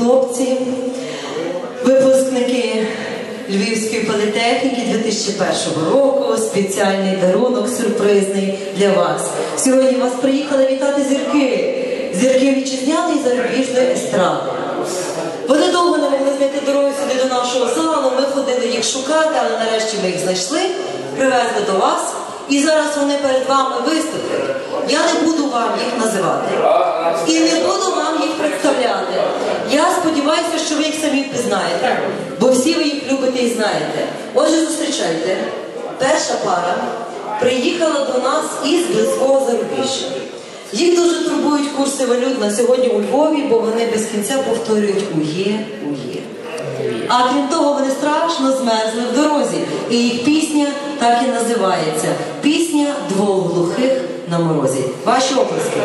Хлопці, випускники Львівської політехніки 2001 року, спеціальний дарунок сюрпризний для вас. Сьогодні вас приїхали вітати зірки, зірки вітчизняної зарубіжної естради. Вони довго не могли знайти дорогу сюди до нашого залу. Ми ходили їх шукати, але нарешті ми їх знайшли, привезли до вас. І зараз вони перед вами виступлять. Я не буду вам їх називати. І не буду вам їх представляти. Я сподіваюся, що ви їх впізнаєте, бо всі ви їх любите і знаєте. Отже, зустрічайте. Перша пара приїхала до нас із близького зарубіжжя. Їх дуже турбують курси валют на сьогодні у Львові, бо вони без кінця повторюють ує, ує. А крім того, вони страшно змерзли в дорозі. І їх пісня так і називається Пісня двох глухих на морозі. Ваші оплески.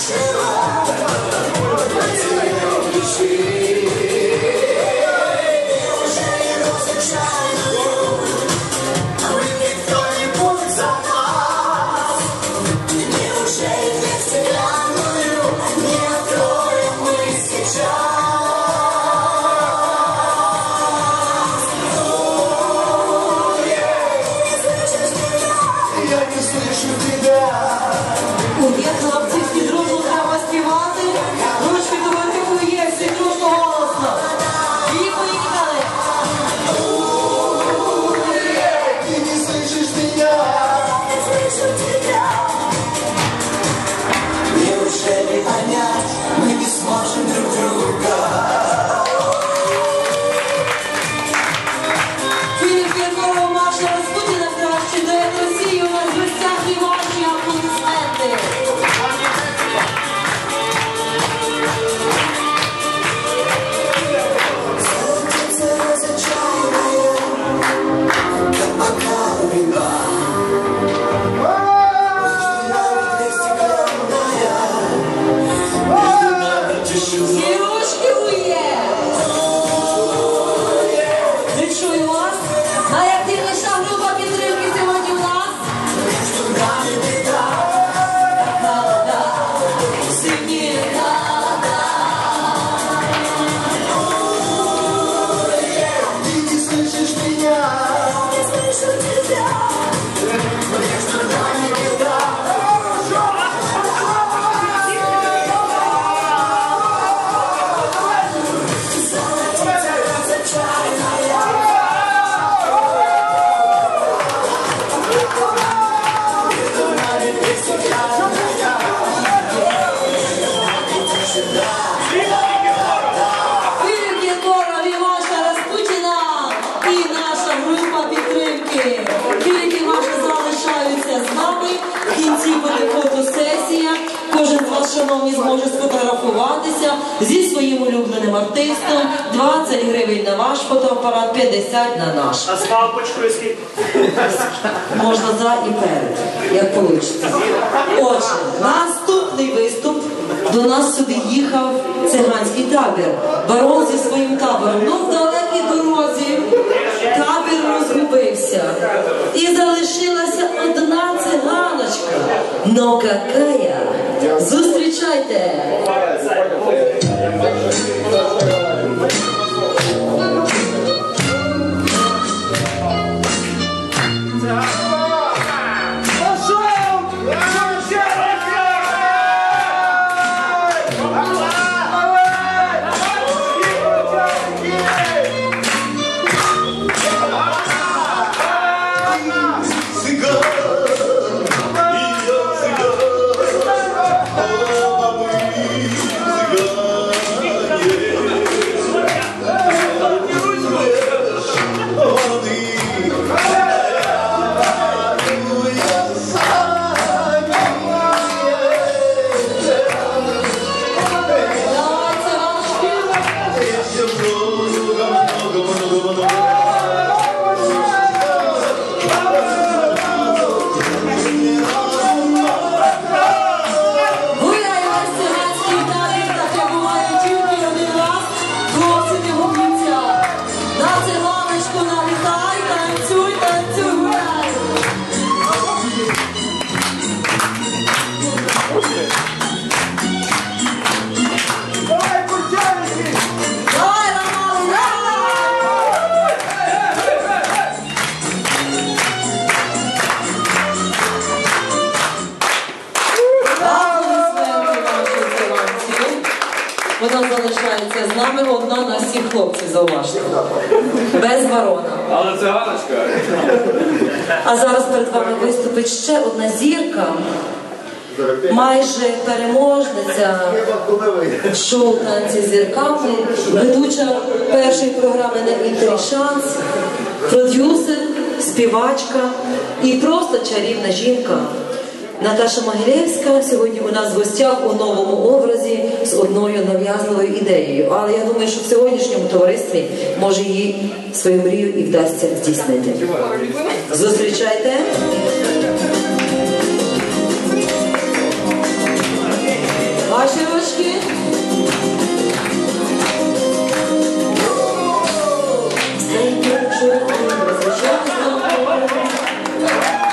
Senhor. Зі своїм улюбленим артистом, 20 гривень на ваш фотоапарат, 50 на наш. А з палпочкою скільки? Можна за і перед, як вийде. Отже, наступний виступ. До нас сюди їхав циганський табір. Барон зі своїм табором. Ну, в далекій дорозі табір розгубився. І залишилася одна циганочка. Но какая? Зустрічайте! Вона залишається з нами одна на всіх хлопців, зауважте. Без ворона. Але циганочка. А зараз перед вами виступить ще одна зірка, майже переможниця шоу танці зірками, ведуча першої програми на інтері шанс, продюсер, співачка і просто чарівна жінка. Наташа Могилєвська сьогодні у нас в гостях у новому образі з одною нав'язливою ідеєю. Але я думаю, що в сьогоднішньому товаристві може їй свою мрію і вдасться здійснити. Зустрічайте. Ваші ручки. Полюби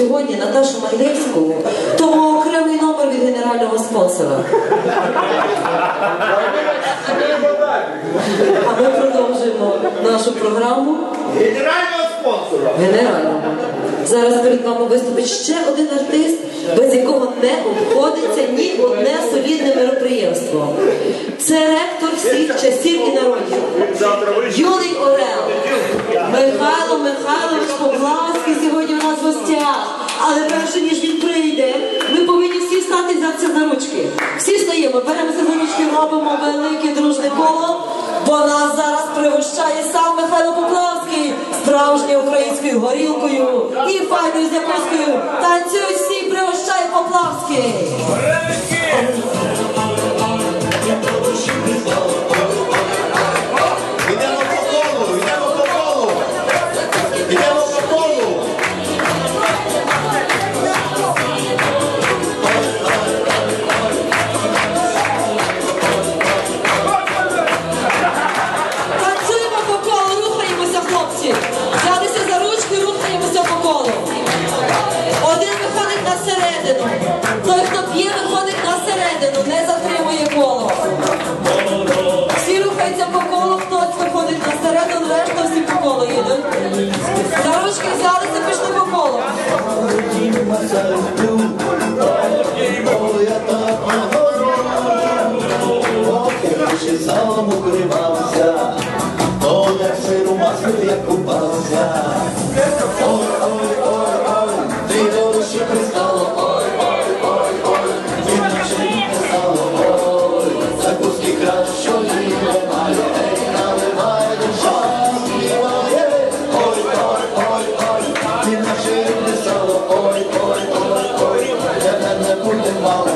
сьогодні Наташу Мандельську, тому окремий номер від генерального спонсора. А ми продовжуємо нашу програму Генерального спонсора. генерального. Зараз перед вами виступить ще один артист, без якого не обходиться ні одне солідне мероприємство. Це ректор всіх часів і народів. Юний Орел. Михайло Михайлович Поплавський сьогодні у нас в гостях. Але перше ніж він прийде, ми повинні всі стати взятися за ручки. Всі стаємо, беремося за ручки, робимо велике дружне коло, бо нас зараз пригощає сам Михайло Поплавський справжньою українською горілкою і файною зяковською. Танцюють всі, пригощай Поплавський. Ще сам укривався, то як сиру масло я купався. Ой, ой, ой, ой, ти до душі пристало, ой, ой, ой, ой, не стало, ой, закуски краще її немає, ей, наливай душа, співає, ой, ой, ой, ой, не стало, ой, ой, ой, ой, тебе не буде мало,